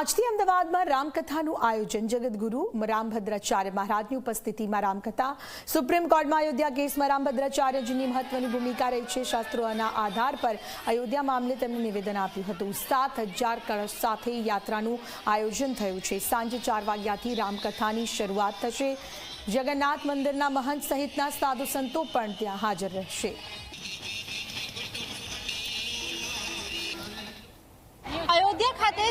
આજથી અમદાવાદમાં રામકથાનું આયોજન. જગદગુરુ રામભદ્રાચાર્ય મહારાજની ઉપસ્થિતિમાં રામકથા. સુપ્રીમ કોર્ટમાં અયોધ્યા કેસમાં રામભદ્રાચાર્યજીની મહત્વની ભૂમિકા રહી છે. શાસ્ત્રોના આધાર પર અયોધ્યા મામલે તેમણે નિવેદન આપ્યું હતું. સાત હજાર કળશ સાથે યાત્રાનું આયોજન થયું છે. સાંજે ચાર વાગ્યાથી રામકથાની શરૂઆત થશે. જગન્નાથ મંદિરના મહંત સહિતના સાધુ સંતો પણ ત્યાં હાજર રહેશે. અયોધ્યા ખાતે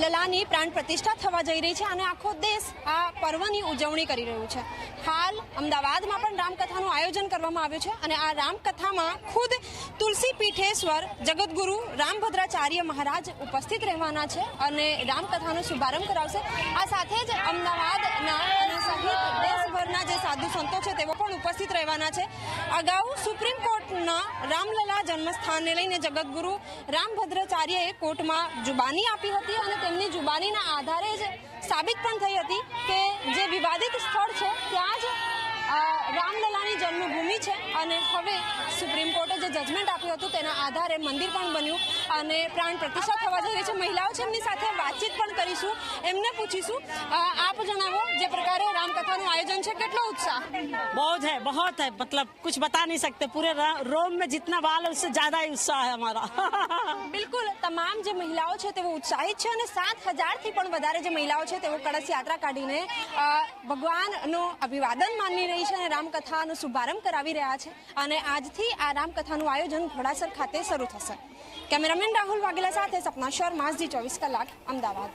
લલાની પ્રાણ પ્રતિષ્ઠા થવા જઈ રહી છે અને આખો દેશ આ પર્વની ઉજવણી કરી રહ્યું છે. હાલ અમદાવાદમાં પણ રામકથાનું આયોજન કરવામાં આવ્યું છે અને આ રામકથામાં ખુદ તુલસી પીઠેશ્વર જગતગુરુ રામભદ્રાચાર્ય મહારાજ ઉપસ્થિત રહેવાના છે અને રામકથાનો શુભારંભ કરાવશે. આ સાથે જ અમદાવાદના અને સહિત દેશભરના જે સાધુ સંતો છે તેઓ પણ ઉપસ્થિત રહેવાના છે. અગાઉ સુપ્રીમ કોર્ટના રામલલા જન્મસ્થાનને લઈને જગતગુરુ રામભદ્રાચાર્યએ કોર્ટમાં જુબાની આપી હતી અને તેમની જુબાનીના આધારે જ સાબિત પણ થઈ હતી કે જે વિવાદિત સ્થળ છે, ત્યાં જ રામલલાની જન્મભૂમિ છે અને હવે સુપ્રીમ કોર્ટે જે જજમેન્ટ આપ્યું હતું તેના આધારે મંદિર પણ બન્યું અને પ્રાણ પ્રતિષ્ઠા થવા જઈ રહી છે મહિલાઓ છે એમની સાથે વાતચીત પણ કરીશું એમને પૂછીશું અ, આપ જણાવો જે પ્રકારે રામકથાનું આયોજન છે કેટલો ઉત્સાહ बहुत है बहुत है मतलब कुछ बता नहीं सकते पूरे रा- रोम में जितना बाल है उससे ज्यादा ही उत्साह है हमारा બિલકુલ જે મહિલાઓ છે તેઓ ઉત્સાહિત છે અને સાત હજારથી પણ વધારે જે મહિલાઓ છે તેઓ કળશ યાત્રા કાઢીને ભગવાનનું અભિવાદન માની રહી છે અને રામકથાનો શુભારંભ કરાવી રહ્યા છે. અને આજથી આ રામકથાનું આયોજન ઘોડાસર ખાતે શરૂ થશે. કેમેરામેન રાહુલ વાઘેલા સાથે સપના શર્મા ચોવીસ કલાક, અમદાવાદ.